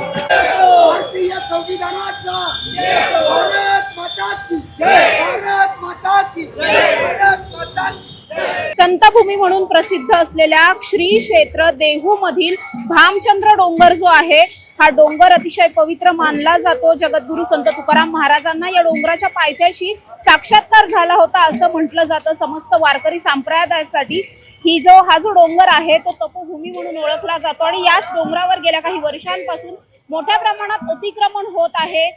भारतीय संविधानाचा भारत माता की भारत माता की भारत माता की संतभूमी म्हणून प्रसिद्ध असलेल्या श्री क्षेत्र देहू मधील भामचंद्र डोंगर जो आहे हा डोंगर अतिशय पवित्र मानला जातो. जगद्गुरु संत तुकाराम महाराजांना या डोंगराच्या पायथ्याशी साक्षात्कार झाला होता असं म्हटलं जातं. समस्त वारकरी संप्रदायासाठी ही जो हा जो डोंगर आहे तो तपोभूमी म्हणून ओळखला जातो आणि याच डोंगरावर गेल्या काही वर्षांपासून मोठ्या प्रमाणात अतिक्रमण होत आहे.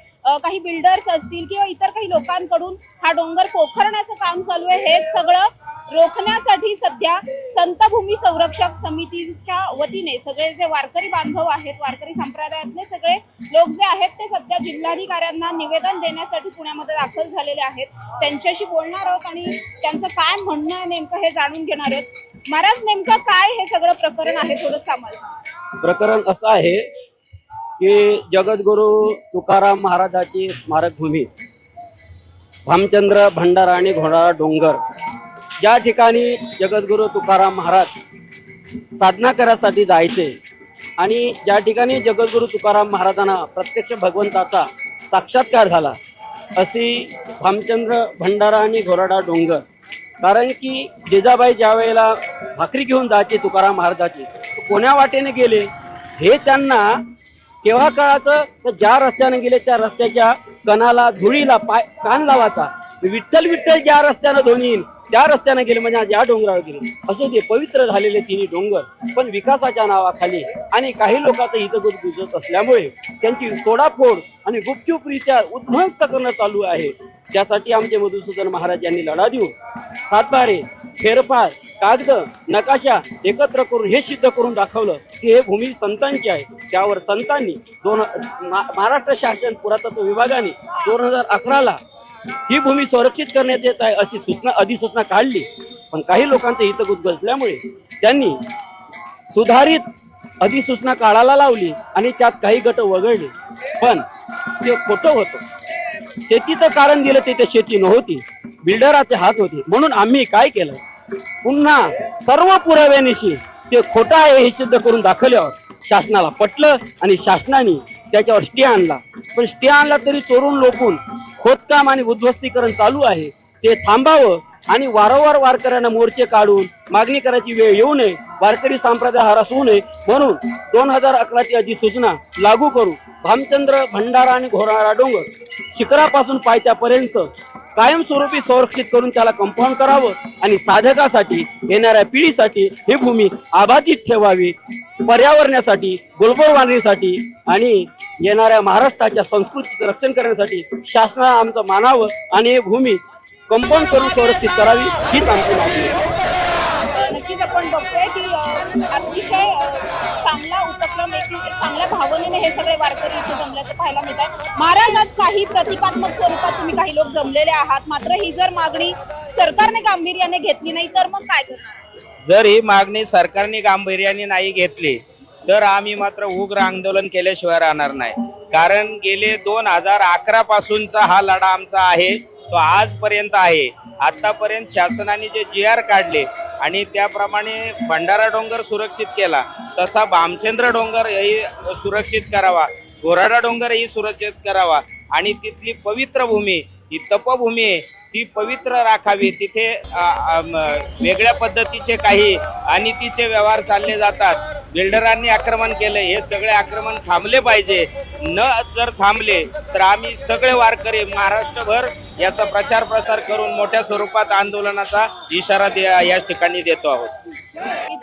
काही बिल्डर्स असतील किंवा इतर काही लोकांकडून हा डोंगर पोखरण्याचं काम चालू आहे. हे सगळं रोखण्यासाठी सध्या संतभूमी संरक्षक समितीच्या वतीने सगळे जे वारकरी बांधव आहेत वारकरी संप्रदायातले सगळे लोक जे आहेत ते सध्या जिल्हाधिकाऱ्यांना निवेदन देण्यासाठी पुण्यामध्ये दाखल झालेले आहेत. त्यांच्याशी बोलणार आहोत आणि त्यांचं काय म्हणणं आहे नेमकं हे जाणून घेणार आहोत. महाराज नेमकं काय हे सगळं प्रकरण आहे थोडं सांगाल? प्रकरण असं आहे की जगद्गुरु तुकाराम महाराजाची स्मारकभूमी भामचंद्र भंडारा आणि घोडा डोंगर ज्या ठिकाणी जगद्गुरु तुकाराम महाराज साधना करायसाठी जायचे आणि ज्या ठिकाणी जगद्गुरु तुकाराम महाराजांना प्रत्यक्ष भगवंताचा साक्षात्कार झाला अशी भामचंद्र भंडारा आणि घोराडा डोंगर. कारण की जिजाबाई ज्या वेळेला भाकरी घेऊन जायची तुकाराम महाराजाची कोण्या वाटेने गेले? हे त्यांना केव्हा कळायचं? तर ज्या रस्त्याने गेले त्या रस्त्याच्या कणाला धुळीला पाय कान लावायचा. विठ्ठल विठ्ठल ज्या रस्त्यानं धोनीन त्या रस्त्यानं गेले म्हणजे आज या डोंगरावर गेले. असे ते पवित्र झालेले तिन्ही डोंगर पण विकासाच्या नावाखाली आणि काही लोकांचं हितगुज गुजत असल्यामुळे त्यांची तोडाफोड आणि गुपचूपरित्या उद्ध्वस्त करणं चालू आहे. त्यासाठी आमचे मधुसूदन महाराज यांनी लढा देऊन सातबारे फेरफार कागद नकाशा एकत्र करून हे सिद्ध करून दाखवलं की हे भूमी संतांची आहे. त्यावर संतांनी दोन महाराष्ट्र शासन पुरातत्व विभागाने दोन हजार अकराला ही भूमी संरक्षित करण्यात येत आहे अशी सूचना अधिसूचना काढली. पण काही लोकांचं हितगुत गजल्यामुळे त्यांनी सुधारित अधिसूचना काढायला लावली आणि त्यात काही गट वगळले. पण ते खोटं होतं. शेतीचं कारण दिलं तिथे शेती नव्हती. बिल्डराचे हात होते. म्हणून आम्ही काय केलं? पुन्हा सर्व पुराव्यानिशी ते खोटं आहे हे सिद्ध करून दाखवल्यावर शासनाला पटलं आणि शासनाने त्याच्यावर स्टे आणला. पण स्टे आणला तरी चोरून लोकून खोदकाम आणि उद्ध्वस्तीकरण चालू आहे. ते थांबावं आणि वारंवार वारकऱ्यांना मोर्चे काढून मागणी करायची वेळ येऊ नये वारकरी संप्रदाय हरास होऊ नये म्हणून दोन हजार अकराची अधिसूचना लागू करू. भामचंद्र भंडारा आणि घोराळा डोंगर शिखरापासून पायथ्यापर्यंत कायमस्वरूपी संरक्षित करून त्याला कंपाऊंड करावं आणि साधकासाठी येणाऱ्या पिढीसाठी ही भूमी आबाधित ठेवावी पर्यावरणासाठी गुलबरवाणीसाठी आणि येणाऱ्या महाराष्ट्राच्या संस्कृतीचं रक्षण करण्यासाठी शासनाला आमचं मानावं आणि ही भूमी कंपाऊंड करून संरक्षित करावी हीच आमची मागणी आहे. नक्कीच आपण बघतोय की अतिशय चांगला उपक्रम चांगल्या भावनेने हे सगळे वारकरी इथे जमल्याचं पाहायला मिळत आहे. महाराज आज काही प्रतिकात्मक स्वरूपात तुम्ही काही लोक जमलेले आहात. मात्र ही जर मागणी सरकारने गांभीर्याने घेतली नाही तर मग काय करणार? जर ही मागणी सरकारने गांभीर्याने नाही घेतली तर आम्ही मात्र उग्र आंदोलन केल्याशिवाय राहणार नाही. कारण गेले दोन हजार अकरा पासूनचा हा लढा आमचा आहे तो आजपर्यंत आहे. आतापर्यंत शासनाने जे जी आर काढले आणि त्याप्रमाणे भंडारा डोंगर सुरक्षित केला तसा भामचंद्र डोंगर ही सुरक्षित करावा घोराडा डोंगरही सुरक्षित करावा आणि तिथली पवित्र भूमी ही तपभूमी आहे ती पवित्र राखावी. तिथे वेगळ्या पद्धतीचे काही आणि तिचे व्यवहार चालले जातात. बिल्डरांनी आक्रमण केलं हे सगळे आक्रमण थांबले पाहिजे. न जर थांबले तर आम्ही सगळे वारकरी महाराष्ट्रभर याचा प्रचार प्रसार करून मोठ्या स्वरूपात आंदोलनाचा इशारा दे या ठिकाणी देतो आहोत.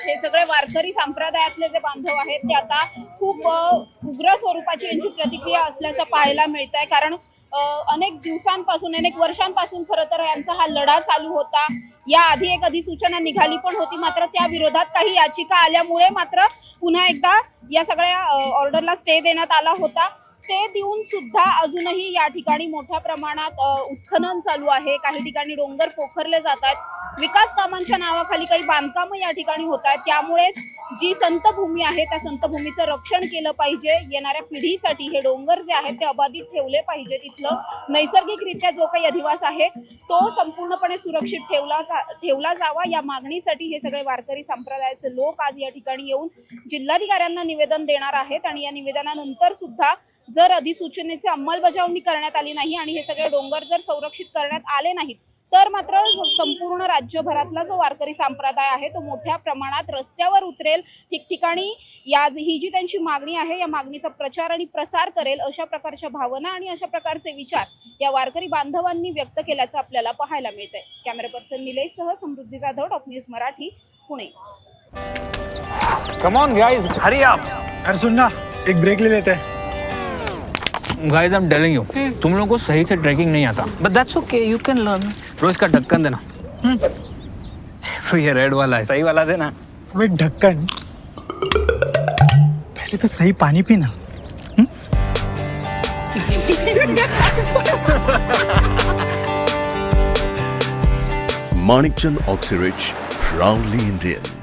हे सगळे वारकरी संप्रदायातले जे बांधव आहेत ते आता खूप उग्र स्वरूपाची यांची प्रतिक्रिया असल्याचं पाहायला मिळत आहे कारण अनेक दिवसांपासून अनेक वर्षांपासून खरं तर यांचा हा लढा चालू होता. या आधी एक अधिसूचना निघाली पण होती मात्र त्या विरोधात काही याचिका आल्यामुळे मात्र पुन्हा एकदा या सगळ्या ऑर्डरला स्टे देण्यात आला होता. स्टे देऊन सुद्धा अजूनही या ठिकाणी मोठ्या प्रमाणात उत्खनन चालू आहे. काही ठिकाणी डोंगर पोखरले जात आहेत. विकास कामांच्या नावाखाली काही बांधकामं या ठिकाणी होत आहेत. त्यामुळेच जी संतभूमी आहे त्या संतभूमीचं रक्षण केलं पाहिजे. येणाऱ्या पिढीसाठी हे डोंगर जे आहेत ते अबाधित ठेवले पाहिजे. तिथलं नैसर्गिकरित्या जो काही अधिवास आहे तो संपूर्णपणे सुरक्षित ठेवला जा- ठेवला जावा. या मागणीसाठी हे सगळे वारकरी संप्रदायाचे लोक आज या ठिकाणी येऊन जिल्हाधिकाऱ्यांना निवेदन देणार आहेत आणि या निवेदनानंतर सुद्धा जर अधिसूचनेची अंमलबजावणी करण्यात आली नाही आणि हे सगळे डोंगर जर संरक्षित करण्यात आले नाहीत तर मात्र संपूर्ण राज्यभरातला जो वारकरी संप्रदाय आहे तो मोठ्या प्रमाणात रस्त्यावर उतरेल. ठिकठिकाणी या ही जी त्यांची मागणी आहे या मागणीचा प्रचार आणि प्रसार करेल अशा प्रकारच्या भावना आणि अशा प्रकारचे विचार या वारकरी बांधवांनी व्यक्त केल्याचं आपल्याला पाहायला मिळत आहे camera person निलेशसह Samruddhi Jadhav top news Marathi Pune. Come on guys Hari आप अरे सुन ना एक ब्रेक ले लेते. हैं guys I am telling you तुम लोगों को सही से ट्रैकिंग नहीं आता. But that's okay you can learn रोज का ढक्कन देना। तो ये रेड वाला है सही वाला देना। अबे ढक्कन। पहले तो सही पानी पीना। Manikchand Oxyrich, proudly Indian.